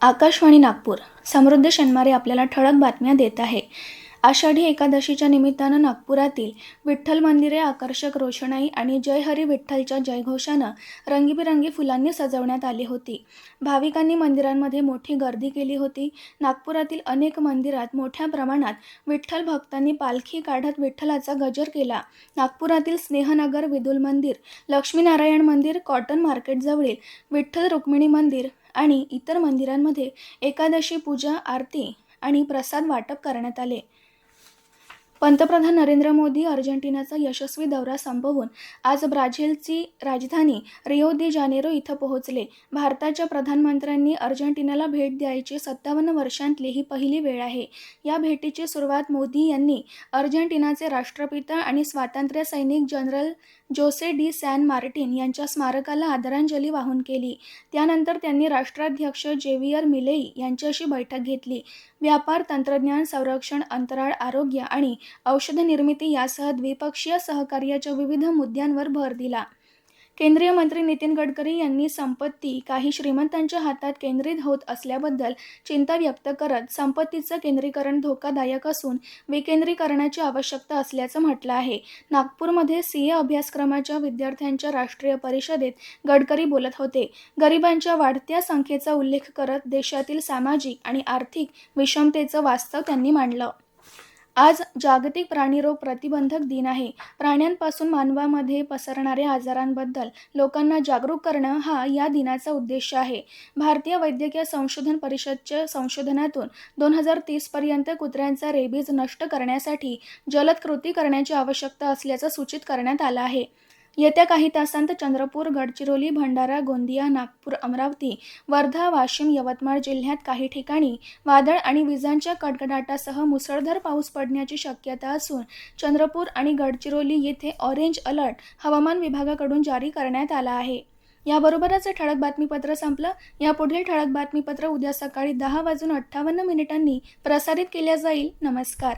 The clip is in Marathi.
आकाशवाणी नागपूर. समृद्ध शनिवारी आपल्याला ठळक बातम्या देत आहे. आषाढी एकादशीच्या निमित्तानं नागपुरातील विठ्ठल मंदिरे आकर्षक रोषणाई आणि जय हरी विठ्ठलच्या जयघोषानं रंगीबिरंगी फुलांनी सजवण्यात आली होती. भाविकांनी मंदिरांमध्ये मोठी गर्दी केली होती. नागपुरातील अनेक मंदिरात मोठ्या प्रमाणात विठ्ठल भक्तांनी पालखी काढत विठ्ठलाचा गजर केला. नागपुरातील स्नेहनगर विदुल मंदिर लक्ष्मीनारायण मंदिर कॉटन मार्केटजवळील विठ्ठल रुक्मिणी मंदिर आणि इतर मंदिरांमध्ये एकादशी पूजा आरती आणि प्रसाद वाटप करण्यात आले. पंतप्रधान नरेंद्र मोदी अर्जेंटिनाचा यशस्वी दौरा संपवून आज ब्राझीलची राजधानी रिओ दे जानेरो इथं पोहोचले. भारताच्या प्रधानमंत्र्यांनी अर्जेंटिनाला भेट द्यायची सत्तावन्न वर्षांतली ही पहिली वेळ आहे. या भेटीची सुरुवात मोदी यांनी अर्जेंटिनाचे राष्ट्रपिता आणि स्वातंत्र्य सैनिक general Jose de San Martin यांच्या स्मारकाला आदरांजली वाहून केली. त्यानंतर त्यांनी राष्ट्राध्यक्ष जेवियर मिलेई यांच्याशी बैठक घेतली. व्यापार तंत्रज्ञान संरक्षण अंतराळ आरोग्य आणि औषध निर्मिती यासह द्विपक्षीय सहकार्याच्या विविध मुद्द्यांवर भर दिला. केंद्रीय मंत्री नितीन गडकरी यांनी संपत्ती काही श्रीमंतांच्या हातात केंद्रित होत असल्याबद्दल चिंता व्यक्त करत संपत्तीचं केंद्रीकरण धोकादायक असून विकेंद्रीकरणाची आवश्यकता असल्याचं म्हटलं आहे. नागपूरमध्ये सी ए अभ्यासक्रमाच्या विद्यार्थ्यांच्या राष्ट्रीय परिषदेत गडकरी बोलत होते. गरिबांच्या वाढत्या संख्येचा उल्लेख करत देशातील सामाजिक आणि आर्थिक विषमतेचं वास्तव त्यांनी मांडलं. आज जागतिक प्राणीरोग प्रतिबंधक दिन आहे. प्राण्यांपासून मानवामध्ये पसरणाऱ्या आजारांबद्दल लोकांना जागरूक करणं हा या दिनाचा उद्देश आहे. भारतीय वैद्यकीय संशोधन परिषदच्या संशोधनातून दोन हजार तीसपर्यंत कुत्र्यांचा रेबीज नष्ट करण्यासाठी जलद कृती करण्याची आवश्यकता असल्याचं सूचित करण्यात आलं आहे. येत्या काही तासांत चंद्रपूर गडचिरोली भंडारा गोंदिया नागपूर अमरावती वर्धा वाशिम यवतमाळ जिल्ह्यात काही ठिकाणी वादळ आणि विजांच्या कडकडाटासह मुसळधार पाऊस पडण्याची शक्यता असून चंद्रपूर आणि गडचिरोली येथे ऑरेंज अलर्ट हवामान विभागाकडून जारी करण्यात आला आहे. याबरोबरच हे ठळक बातमीपत्र संपलं. यापुढील ठळक बातमीपत्र उद्या सकाळी दहा वाजून अठ्ठावन्न मिनिटांनी प्रसारित केल्या जाईल. नमस्कार.